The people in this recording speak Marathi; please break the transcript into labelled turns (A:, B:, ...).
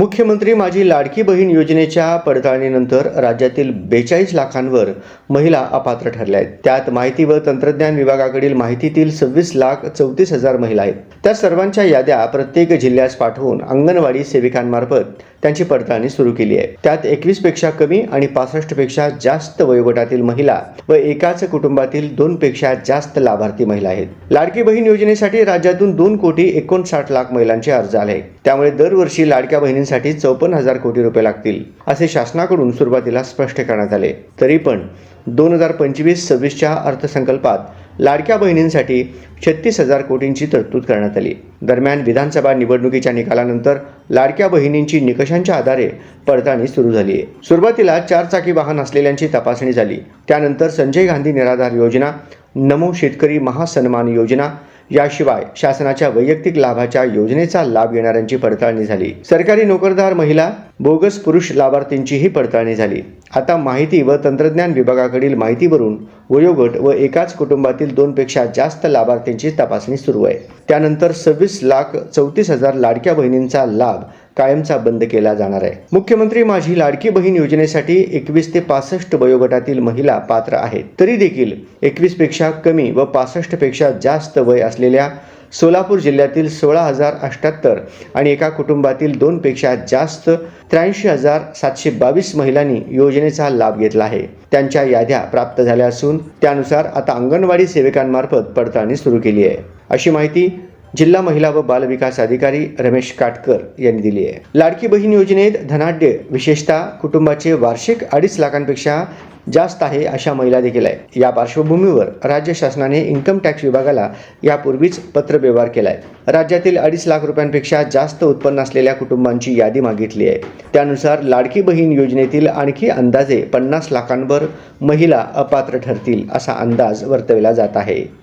A: मुख्यमंत्री माझी लाडकी बहीण योजनेच्या पडताळणीनंतर राज्यातील बेचाळीस लाखांवर महिला अपात्र ठरल्या आहेत. त्यात माहिती व तंत्रज्ञान विभागाकडील माहितीतील सव्वीस लाख चौतीस हजार महिला आहेत. त्या सर्वांच्या याद्या प्रत्येक जिल्ह्यास पाठवून अंगणवाडी सेविकांमार्फत त्यांची पडताळणी सुरू केली आहे. त्यात एकवीसपेक्षा कमी आणि पासष्टपेक्षा जास्त वयोगटातील महिला व एकाच कुटुंबातील दोन पेक्षा जास्त लाभार्थी महिला आहेत. लाडकी बहीण योजनेसाठी राज्यातून दोन कोटी एकोणसाठ लाख महिलांचे अर्ज आले. त्यामुळे दरवर्षी लाडक्या बहिणींसाठी चौपन्न हजार कोटी रुपये लागतील असे शासनाकडून सुरुवातीला स्पष्ट करण्यात आले. तरी पण दोन हजार पंचवीस सव्वीसच्या अर्थसंकल्पात लाडक्या बहिणींसाठी छत्तीस हजार कोटींची तरतूद करण्यात आली. दरम्यान विधानसभा निवडणुकीच्या निकालानंतर लाडक्या बहिणींची निकषांच्या आधारे पडताळणी सुरू झाली. आहे सुरुवातीला चारचाकी वाहन असलेल्यांची तपासणी झाली. त्यानंतर संजय गांधी निराधार योजना नमो शेतकरी महासन्मान योजना याशिवाय शासनाच्या वैयक्तिक लाभाच्या योजनेचा लाभ घेणाऱ्यांची पडताळणी झाली. सरकारी नोकरदार महिला बोगस पुरुष लाभार्थींचीही पडताळणी झाली. आता माहिती व तंत्रज्ञान विभागाकडील माहितीवरून वयोगट व एकाच कुटुंबातील दोनपेक्षा जास्त लाभार्थींची तपासणी सुरू आहे. त्यानंतर सव्वीस लाख चौतीस हजार लाडक्या बहिणींचा लाभ कायमचा बंद केला जाणार आहे. मुख्यमंत्री माझी लाडकी बहीण योजनेसाठी एकवीस ते पासष्ट वयोगटातील महिला पात्र आहेत. तरी देखील एकवीसपेक्षा कमी व पासष्टपेक्षा जास्त वय असलेल्या सोलापूर जिल्ह्यातील सोळा हजार अठ्ठ्याहत्तर आणि एका कुटुंबातील दोनपेक्षा जास्त त्र्याऐंशी हजार सातशे बावीस महिलांनी योजनेचा लाभ घेतला आहे. त्यांच्या याद्या प्राप्त झाल्या असून त्यानुसार आता अंगणवाडी सेविकांमार्फत पडताळणी सुरू केली आहे. अशी माहिती जिल्हा महिला व बालविकास अधिकारी रमेश काटकर यांनी दिली आहे. लाडकी बहीण योजनेत धनाढ्य विशेषतः कुटुंबाचे वार्षिक अडीच लाखांपेक्षा जास्त आहे अशा महिला देखील आहेत. या पार्श्वभूमीवर राज्य शासनाने इन्कम टॅक्स विभागाला यापूर्वीच पत्रव्यवहार केलाय. राज्यातील अडीच लाख रुपयांपेक्षा जास्त उत्पन्न असलेल्या कुटुंबांची यादी मागितली आहे. त्यानुसार लाडकी बहीण योजनेतील आणखी अंदाजे पन्नास लाखांवर महिला अपात्र ठरतील असा अंदाज वर्तविला जात आहे.